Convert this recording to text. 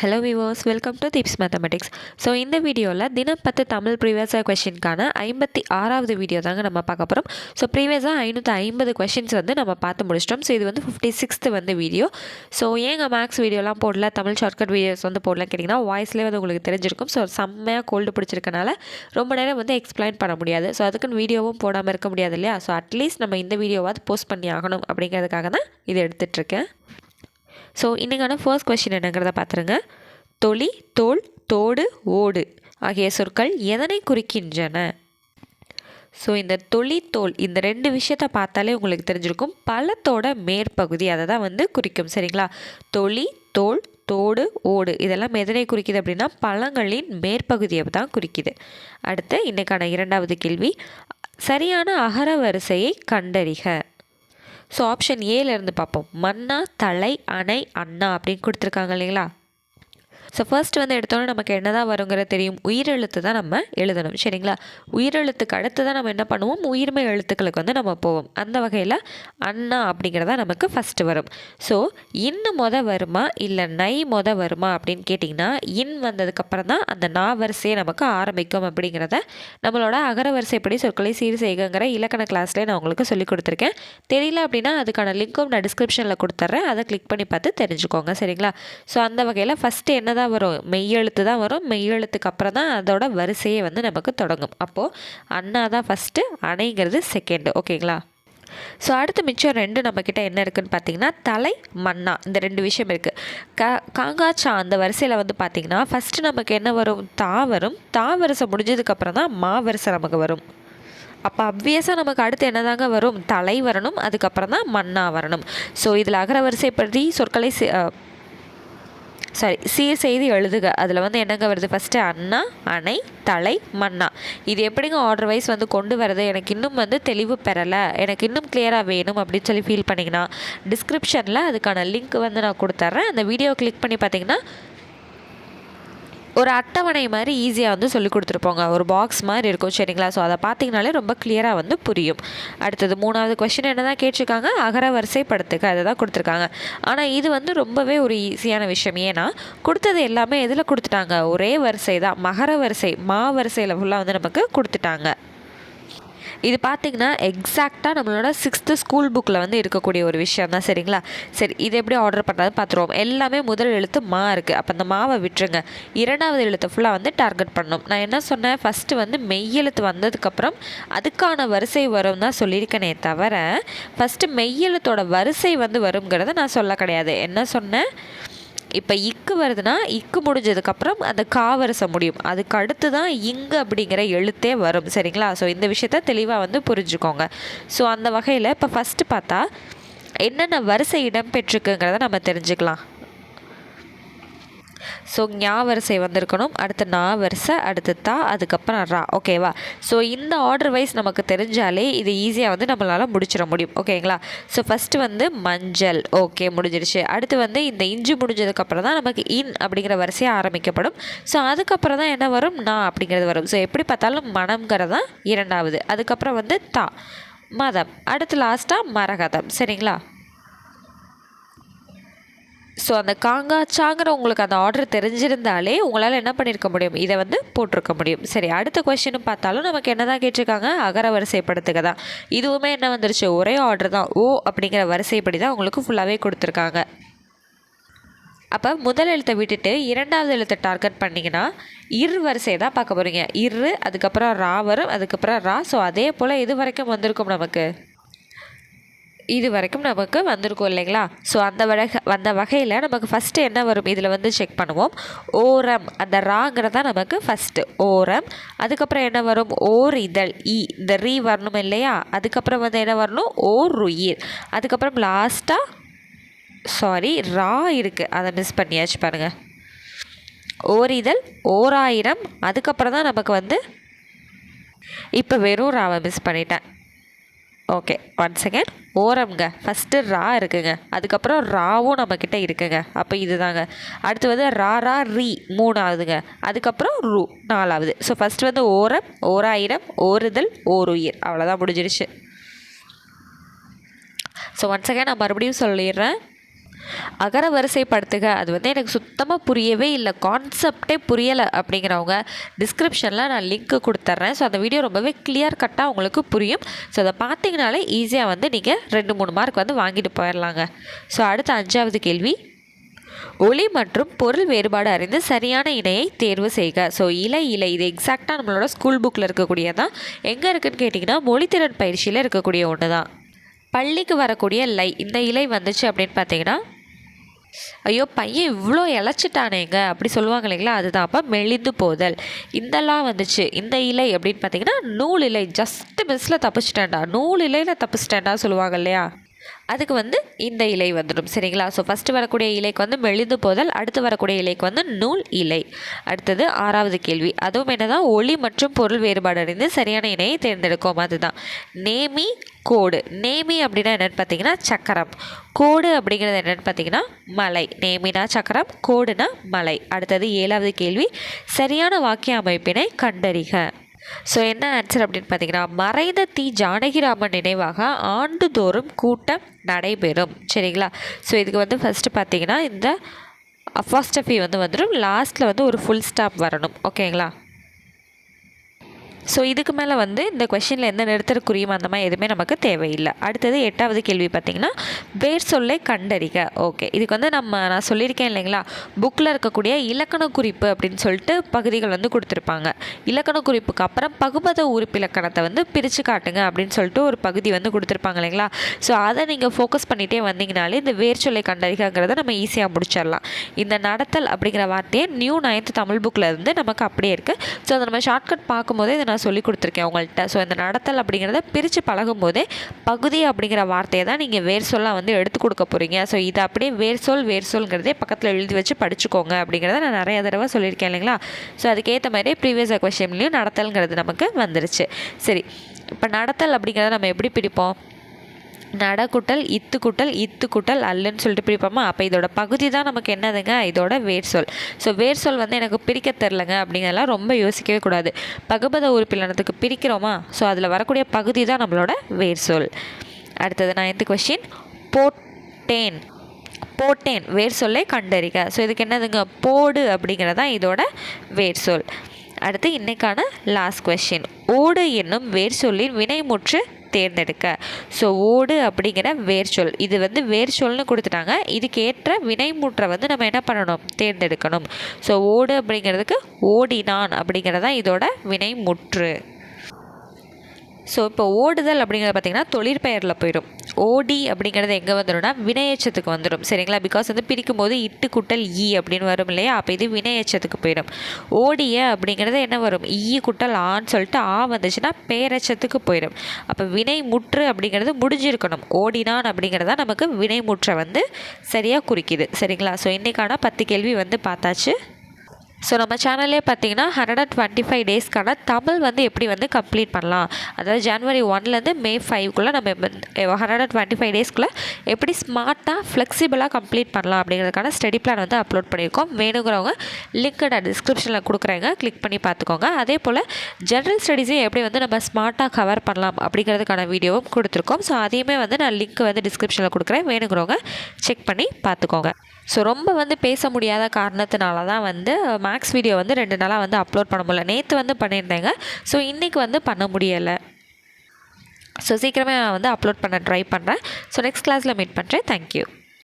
Hello விவோஸ் welcome to tips mathematics so இந்த வீடியோவில் தினம் பத்து தமிழ் ப்ரீவியஸாக கொஷினுக்கான ஐம்பத்தி ஆறாவது வீடியோ தாங்க நம்ம பார்க்க போகிறோம் ஸோ ப்ரீவியஸாக ஐநூற்றி ஐம்பது கொஷின்ஸ் வந்து நம்ம பார்த்து முடிச்சிட்டோம். ஸோ இது வந்து ஃபிஃப்டி சிக்ஸ்த்து வந்து வீடியோ ஸோ ஏங்க மேக்ஸ் வீடியோலாம் போடல? தமிழ் ஷார்ட்கட் வீடியோஸ் வந்து போடலாம் கேட்டிங்கன்னா வாய்ஸ்லேயே வந்து உங்களுக்கு தெரிஞ்சிருக்கும். ஸோ செம்மையாக கோல்டு பிடிச்சிருக்கனால ரொம்ப நேரம் வந்து எக்ஸ்பிளைன் பண்ண முடியாது. ஸோ அதுக்குன்னு வீடியோவும் போடாமல் இருக்க முடியாது இல்லையா? ஸோ அட்லீஸ்ட் நம்ம இந்த வீடியோவாவது போஸ்ட் பண்ணி ஆகணும் அப்படிங்கிறதுக்காக தான் இதை எடுத்துகிட்ருக்கேன் ஸோ இன்றைக்கான ஃபர்ஸ்ட் கொஷின் என்னங்கிறத பார்த்துருங்க. தொளி தோல் தோடு ஓடு ஆகிய சொற்கள் எதனை குறிக்கின்றன? ஸோ இந்த தொழித்தோல் தோல் இந்த ரெண்டு விஷயத்தை பார்த்தாலே உங்களுக்கு தெரிஞ்சிருக்கும். பழத்தோட மேற்பகுதி அதை தான் வந்து குறிக்கும் சரிங்களா? தொளி தோல் தோடு ஓடு இதெல்லாம் எதனை குறிக்குது அப்படின்னா பழங்களின் மேற்பகுதியை தான் குறிக்குது. அடுத்து இன்றைக்கான இரண்டாவது கேள்வி. சரியான அகர வரிசையை கண்டறிக. ஸோ ஆப்ஷன் ஏலேருந்து பார்ப்போம். மன்னா தலை அணை அண்ணா அப்படின்னு கொடுத்துருக்காங்க இல்லைங்களா? ஸோ ஃபர்ஸ்ட் வந்து எடுத்தோன்னே நமக்கு என்ன தான் வருங்கிறது தெரியும். உயிரெழுத்து தான் நம்ம எழுதணும். சரிங்களா? உயிரெழுத்துக்கு அடுத்து தான் நம்ம என்ன பண்ணுவோம்? உயிர்மை எழுத்துக்களுக்கு வந்து நம்ம போவோம். அந்த வகையில் அண்ணா அப்படிங்கிறதா நமக்கு ஃபஸ்ட்டு வரும். ஸோ இன்னு மொத வருமா இல்லை நை மொத வருமா அப்படின்னு கேட்டிங்கன்னா இன் வந்ததுக்கப்புறம் தான் அந்த நா வரிசையை நமக்கு ஆரம்பிக்கும் அப்படிங்கிறத நம்மளோட அகர வரிசைப்படி சொற்களை சீர் செய்கங்கிற இலக்கண கிளாஸ்லேயே நான் உங்களுக்கு சொல்லி கொடுத்துருக்கேன். தெரியல அப்படின்னா அதுக்கான லிங்க்கும் நான் டிஸ்கிரிப்ஷனில் கொடுத்துட்றேன் அதை கிளிக் பண்ணி பார்த்து தெரிஞ்சுக்கோங்க. சரிங்களா? ஸோ அந்த வகையில் ஃபஸ்ட்டு என்ன தான் வரும். மெய்யெழுத்து தான் வரும். மெய்யெழுத்துக்கு அப்புறம் தான் அதோட வரிசையே வந்து நமக்கு தொடங்கும். அப்போது அண்ணா தான் ஃபஸ்ட்டு அணைங்கிறது செகண்டு ஓகேங்களா? ஸோ அடுத்து மிச்சம் ரெண்டு நம்மக்கிட்ட என்ன இருக்குதுன்னு பார்த்தீங்கன்னா தலை மன்னா. இந்த ரெண்டு விஷயம் இருக்குது க காங்காச்சா அந்த வரிசையில் வந்து பார்த்திங்கன்னா ஃபஸ்ட்டு நமக்கு என்ன வரும்? தா வரும். தா வரிசை முடிஞ்சதுக்கப்புறம் தான் மா வரிசை நமக்கு வரும். அப்போ அப்வியஸாக நமக்கு அடுத்து என்னதாங்க வரும்? தலை வரணும். அதுக்கப்புறம் தான் மன்னா வரணும். ஸோ இதில் அகர வரிசைப்படி சொற்களை சாரி சீர் செய்து எழுதுக. அதில் வந்து என்னங்க வருது? ஃபஸ்ட்டு அண்ணா அணை தலை மன்னா இது எப்படிங்க ஆர்டர் வைஸ் வந்து கொண்டு வரது? எனக்கு இன்னும் வந்து தெளிவு பெறலை. எனக்கு இன்னும் கிளியராக வேணும் அப்படின்னு சொல்லி ஃபீல் பண்ணிங்கன்னா டிஸ்கிரிப்ஷனில் அதுக்கான லிங்க் வந்து நான் கொடுத்துட்றேன் அந்த வீடியோ கிளிக் பண்ணி பார்த்தீங்கன்னா ஒரு அட்டவணை மாதிரி ஈஸியாக வந்து சொல்லி கொடுத்துருப்போங்க. ஒரு பாக்ஸ் மாதிரி இருக்கும் சரிங்களா? ஸோ அதை பார்த்தீங்கனாலே ரொம்ப கிளியராக வந்து புரியும். அடுத்தது மூணாவது கொஷின் என்ன தான் கேட்டிருக்காங்க? அகர வரிசைப்படுத்துக்க அதை தான் கொடுத்துருக்காங்க. ஆனால் இது வந்து ரொம்பவே ஒரு ஈஸியான விஷயம். ஏன்னா கொடுத்தது எல்லாமே எதில் கொடுத்துட்டாங்க? ஒரே வரிசை தான். மகர வரிசை மா வரிசையில் ஃபுல்லாக வந்து நமக்கு கொடுத்துட்டாங்க. இது பார்த்திங்கன்னா எக்ஸாக்டாக நம்மளோட சிக்ஸ்த்து ஸ்கூல் புக்கில் வந்து இருக்கக்கூடிய ஒரு விஷயம் தான் சரிங்களா? சரி இது எப்படி ஆர்டர் பண்ணுறது பார்த்துருவோம் எல்லாமே முதல் எழுத்து மா இருக்குது அப்போ அந்த மாவை விட்டுருங்க. இரண்டாவது எழுத்து ஃபுல்லாக வந்து டார்கெட் பண்ணணும் நான் என்ன சொன்னேன்? ஃபஸ்ட்டு வந்து மெய்யெழுத்து வந்ததுக்கப்புறம் அதுக்கான வரிசை வரும் தான் சொல்லியிருக்கேனே தவிர ஃபஸ்ட்டு மெய்யெழுத்தோட வரிசை வந்து வருங்கிறத நான் சொல்ல கிடையாது. என்ன சொன்னேன்? இப்போ இக்கு வருதுன்னா இக்கு முடிஞ்சதுக்கப்புறம் அந்த காவரசம் முடியும். அதுக்கு அடுத்து தான் இங்கு அப்படிங்கிற எழுத்தே வரும். சரிங்களா? ஸோ இந்த விஷயத்த தெளிவாக வந்து புரிஞ்சுக்கோங்க. ஸோ அந்த வகையில் இப்போ ஃபஸ்ட்டு பார்த்தா என்னென்ன வரிசை இடம் பெற்றுக்குங்கிறத நம்ம தெரிஞ்சுக்கலாம். ஸோ ஞா வரிசை வந்திருக்கணும். அடுத்து நா வரிசை அடுத்து தா அதுக்கப்புறம் ரா. ஓகேவா ஸோ இந்த ஆர்டர் வைஸ் நமக்கு தெரிஞ்சாலே இது ஈஸியாக வந்து நம்மளால் முடிச்சிட முடியும். ஓகேங்களா ஸோ ஃபஸ்ட்டு வந்து மஞ்சள். ஓகே முடிஞ்சிருச்சு அடுத்து வந்து இந்த இஞ்சி முடிஞ்சதுக்கப்புறம் தான் நமக்கு இன் அப்படிங்கிற வரிசையை ஆரம்பிக்கப்படும். ஸோ அதுக்கப்புறம் தான் என்ன வரும்? நா அப்படிங்கிறது வரும். ஸோ எப்படி பார்த்தாலும் மனம்ங்கிறது தான் இரண்டாவது. அதுக்கப்புறம் வந்து தா. மதம். அடுத்து லாஸ்ட்டாக மரகதம். சரிங்களா? ஸோ அந்த காங்காச்சாங்கிற உங்களுக்கு அந்த ஆர்டர் தெரிஞ்சிருந்தாலே உங்களால் என்ன பண்ணியிருக்க முடியும்? இதை வந்து போட்டிருக்க முடியும். சரி அடுத்த கொஷினும் பார்த்தாலும் நமக்கு என்ன தான் கேட்டிருக்காங்க? அகர வரிசைப்படுத்துக தான். இதுவுமே என்ன வந்துருச்சு? ஒரே ஆர்டர் தான். ஓ அப்படிங்கிற வரிசைப்படி தான் உங்களுக்கு ஃபுல்லாகவே கொடுத்துருக்காங்க. அப்போ முதல் எழுத்தை விட்டுட்டு இரண்டாவது எழுத்தை டார்கெட் பண்ணிங்கன்னா இரு வரிசையை தான் பார்க்க போகிறீங்க இரு அதுக்கப்புறம் ரா வரும் அதுக்கப்புறம் ரா. ஸோ அதே போல் இது வரைக்கும் வந்திருக்கும் நமக்கு. இது வரைக்கும் நமக்கு வந்திருக்கும் இல்லைங்களா? ஸோ அந்த வகை அந்த வகையில் நமக்கு ஃபஸ்ட்டு என்ன வரும்? இதில் வந்து செக் பண்ணுவோம். ஓரம் அந்த ராங்கிறது தான் நமக்கு ஃபஸ்ட்டு ஓரம். அதுக்கப்புறம் என்ன வரும்? ஓர் இதழ் இ இந்த ரீ வரணும் இல்லையா? அதுக்கப்புறம் வந்து என்ன வரணும்? ஓர் உயிர் அதுக்கப்புறம் லாஸ்ட்டாக சாரி ரா இருக்குது அதை மிஸ் பண்ணியாச்சு பாருங்கள் ஓர் இதழ் ஓராயிரம். அதுக்கப்புறம் தான் நமக்கு வந்து இப்போ வெறும் ராவை மிஸ் பண்ணிட்டேன். ஓகே ஒன் செகண்ட் ஓரம்ங்க. ஃபஸ்ட்டு ரா இருக்குங்க. அதுக்கப்புறம் ராவும் நம்மக்கிட்ட இருக்குங்க. அப்போ இதுதாங்க. அடுத்து வந்து ரா ரா ரீ மூணாவதுங்க. அதுக்கப்புறம் ரூ நாலாவது. ஸோ ஃபஸ்ட்டு வந்து ஓரம் ஓராயிரம் ஓருதல் ஓருயிர். அவ்வளோதான் முடிஞ்சிருச்சு. ஸோ ஒன் செகண்ட் நான் மறுபடியும் சொல்லிடுறேன். அகர வரிசைப்படுத்துக. அது வந்து எனக்கு சுத்தமாக புரியவே இல்லை. கான்செப்டே புரியலை அப்படிங்கிறவங்க டிஸ்கிரிப்ஷனில் நான் லிங்க்கு கொடுத்துட்றேன் ஸோ அந்த வீடியோ ரொம்பவே கிளியர் கட்டாக உங்களுக்கு புரியும். ஸோ அதை பார்த்தீங்கனாலே ஈஸியாக வந்து நீங்கள் ரெண்டு மூணு மார்க் வந்து வாங்கிட்டு போயிடலாங்க ஸோ அடுத்த அஞ்சாவது கேள்வி. ஒளி மற்றும் பொருள் வேறுபாடு அறிந்து சரியான இணையை தேர்வு செய்க. ஸோ இலை இலை இது எக்ஸாக்டாக நம்மளோட ஸ்கூல் புக்கில் இருக்கக்கூடியதான் எங்கே இருக்குன்னு கேட்டிங்கன்னா மொழித்திறன் பயிற்சியில் இருக்கக்கூடிய ஒன்று தான் பள்ளிக்கு வரக்கூடிய லை இந்த இலை வந்துச்சு அப்படின்னு பார்த்தீங்கன்னா ஐயோ பையன் இவ்வளோ இழைச்சிட்டானேங்க அப்படி சொல்லுவாங்க இல்லைங்களா? அதுதான் அப்போ மெலிந்து போதல். இதெல்லாம் வந்துச்சு. இந்த இலை அப்படின்னு பார்த்தீங்கன்னா நூல் இலை. ஜஸ்ட் மிஸ்ஸில் தப்பிச்சிட்டேன்டா. நூல் இலையில் தப்பிச்சிட்டேன்டா சொல்லுவாங்க இல்லையா? அதுக்கு வந்து இந்த இலை வந்துடும். சரிங்களா? ஸோ ஃபஸ்ட்டு வரக்கூடிய இலைக்கு வந்து மெழுந்து போதல் அடுத்து வரக்கூடிய இலைக்கு வந்து நூல் இலை. அடுத்தது ஆறாவது கேள்வி. அதுவும் என்னதான்? ஒளி மற்றும் பொருள் வேறுபாடு அறிந்து சரியான இணையை தேர்ந்தெடுக்கும். அதுதான். நேமி கோடு. நேமி அப்படின்னா என்னென்னு பார்த்தீங்கன்னா சக்கரம். கோடு அப்படிங்கிறது என்னென்னு பார்த்தீங்கன்னா மலை. நேமினா சக்கரம் கோடுனா மலை. அடுத்தது ஏழாவது கேள்வி சரியான வாக்கிய அமைப்பினை கண்டறிக. ஸோ என்ன ஆன்சர் அப்படின்னு பார்த்தீங்கன்னா மறைந்த தி ஜானகிராமன் நினைவாக ஆண்டுதோறும் கூட்டம் நடைபெறும். சரிங்களா? ஸோ இதுக்கு வந்து ஃபஸ்ட்டு பார்த்தீங்கன்னா இந்த அஃபாஸ்டஃபி வந்து வந்துடும் லாஸ்ட்டில் வந்து ஒரு ஃபுல் ஸ்டாப் வரணும். ஓகேங்களா ஸோ இதுக்கு மேலே வந்து இந்த கொஷினில் எந்த நிறுத்தற்குறியும் அந்த மாதிரி எதுவுமே நமக்கு தேவையில்லை. அடுத்தது எட்டாவது கேள்வி பார்த்திங்கன்னா வேர் சொல்லை கண்டறிக. ஓகே இதுக்கு வந்து நம்ம நான் சொல்லியிருக்கேன் இல்லைங்களா? புக்கில் இருக்கக்கூடிய இலக்கண குறிப்பு அப்படின்னு சொல்லிட்டு பகுதிகள் வந்து கொடுத்துருப்பாங்க. இலக்கண குறிப்புக்கு அப்புறம் பகுபத உறுப்பிலக்கணத்தை வந்து பிரித்து காட்டுங்க அப்படின்னு சொல்லிட்டு ஒரு பகுதி வந்து கொடுத்துருப்பாங்க இல்லைங்களா? ஸோ அதை நீங்கள் ஃபோக்கஸ் பண்ணிகிட்டே வந்தீங்கனாலே இந்த வேர் சொல்லை கண்டறிகங்கிறத நம்ம ஈஸியாக முடிச்சிடலாம். இந்த நடத்தல் அப்படிங்கிற வார்த்தையை நியூ நைன்த் தமிழ் புக்கில் இருந்து நமக்கு அப்படியே இருக்குது ஸோ அதை நம்ம ஷார்ட்கட் பார்க்கும்போதே இதை நான் சொல்லி கொடுத்துருக்கேன் உங்கள்கிட்ட ஸோ இந்த நடத்தல் அப்படிங்கிறத பிரித்து பழகும் போதே பகுதி அப்படிங்கிற வார்த்தையை தான் நீங்கள் வேர் சொல்லாக வந்து எடுத்து கொடுக்க போகிறீங்க ஸோ இதை அப்படியே வேர் சொல் வேர் சொல்ங்கிறதே பக்கத்தில் எழுதி வச்சு படிச்சுக்கோங்க அப்படிங்கிறத நான் நிறைய தடவை சொல்லியிருக்கேன் இல்லைங்களா? ஸோ அதுக்கேற்ற மாதிரியே ப்ரீவியஸ் கொஷின்லேயும் நடத்தல்ங்கிறது நமக்கு வந்துருச்சு. சரி இப்போ நடத்தல் அப்படிங்கிறத நம்ம எப்படி பிடிப்போம் நடக்குட்டல் இத்துக்குட்டல் இத்து குட்டல் இத்து குட்டல் அல்லுன்னு சொல்லிட்டு பிரிப்போமா? அப்போ இதோட பகுதி தான் நமக்கு என்னதுங்க? இதோட வேர் சொல். ஸோ வேர் சொல் வந்து எனக்கு பிரிக்க தெரிலங்க அப்படிங்கிறதெல்லாம் ரொம்ப யோசிக்கவே கூடாது. பகபத உறுப்பிலனத்துக்கு பிரிக்கிறோமா? ஸோ அதில் வரக்கூடிய பகுதி தான் நம்மளோட வேர் சொல். அடுத்தது நைன்த்து கொஷின் போட்டேன். போட்டேன். வேர் சொல்லை கண்டறிக. ஸோ இதுக்கு என்னதுங்க? போடு அப்படிங்கிறதான் இதோட வேர் சொல். அடுத்து இன்றைக்கான லாஸ்ட் கொஷின் ஓடு என்னும் வேர் சொல்லின் வினைமுற்று தேர்ந்தெடுக்க. ஸோ ஓடு அப்படிங்கிற வேர்ச்சொல் இது வந்து வேர்ச்சொல்னு கொடுத்துட்டாங்க. இதுக்கேற்ற வினைமுற்றை வந்து நம்ம என்ன பண்ணணும்? தேர்ந்தெடுக்கணும். ஸோ ஓடு அப்படிங்கிறதுக்கு ஓடினான் அப்படிங்கிறதான் இதோட வினைமுற்று. ஸோ இப்போ ஓடுதல் அப்படிங்கிறது பார்த்திங்கன்னா தொழிற்பெயரில் போயிடும். ஓடி அப்படிங்கிறது எங்கே வந்துடும்னா வினையச்சத்துக்கு வந்துடும் சரிங்களா? பிகாஸ் வந்து பிரிக்கும் போது இட்டு குட்டல் ஈ அப்படின்னு வரும் இல்லையா? அப்போ இது வினையச்சத்துக்கு போயிடும். ஓடிய அப்படிங்கிறது என்ன வரும்? ஈ குட்டல் ஆன்னு சொல்லிட்டு ஆ வந்துச்சுன்னா பேரச்சத்துக்கு போயிடும். அப்போ வினை முற்று அப்படிங்கிறது முடிஞ்சிருக்கணும். ஓடினான் அப்படிங்கிறதா நமக்கு வினை முற்றை வந்து சரியாக குறிக்குது. சரிங்களா? ஸோ இன்றைக்கான பத்து கேள்வி வந்து பார்த்தாச்சு. ஸோ நம்ம சேனல்லே பார்த்தீங்கன்னா ஹண்ட்ரட் அண்ட் டுவெண்ட்டி ஃபைவ் டேஸ்க்கான தமிழ் வந்து எப்படி வந்து கம்ப்ளீட் பண்ணலாம்? அதாவது ஜனவரி ஒன்லேருந்து மே ஃபைவ்க்குள்ளே நம்ம ஹண்ட்ரட் அண்ட் டுவெண்ட்டி ஃபைவ் டேஸ்க்குள்ளே எப்படி ஸ்மார்ட்டாக ஃப்ளெக்சிபிளாக கம்ப்ளீட் பண்ணலாம் அப்படிங்கிறதுக்கான ஸ்டடி பிளான் வந்து அப்லோட் பண்ணியிருக்கோம். வேணுங்கிறவங்க லிங்க் நான் டிஸ்கிரிப்ஷனில் கொடுக்குறேங்க. கிளிக் பண்ணி பார்த்துக்கோங்க. அதே போல் ஜென்ரல் ஸ்டடீஸையும் எப்படி வந்து நம்ம ஸ்மார்ட்டாக கவர் பண்ணலாம் அப்படிங்கிறதுக்கான வீடியோவும் கொடுத்துருக்கோம். ஸோ அதையுமே வந்து நான் லிங்க் வந்து டிஸ்கிரிப்ஷனில் கொடுக்குறேன். வேணுங்கிறவங்க செக் பண்ணி பார்த்துக்கோங்க. ஸோ ரொம்ப வந்து பேச முடியாத காரணத்தினால தான் வந்து மேக்ஸ் வீடியோ வந்து ரெண்டு நாளாக வந்து அப்லோட் பண்ண முடியல. நேற்று வந்து பண்ணியிருந்தேங்க. ஸோ இன்றைக்கி வந்து பண்ண முடியலை. ஸோ சீக்கிரமே நான் வந்து அப்லோட் பண்ண ட்ரை பண்ணுறேன் ஸோ நெக்ஸ்ட் கிளாஸில் மீட் பண்ணுறேன் தேங்க்யூ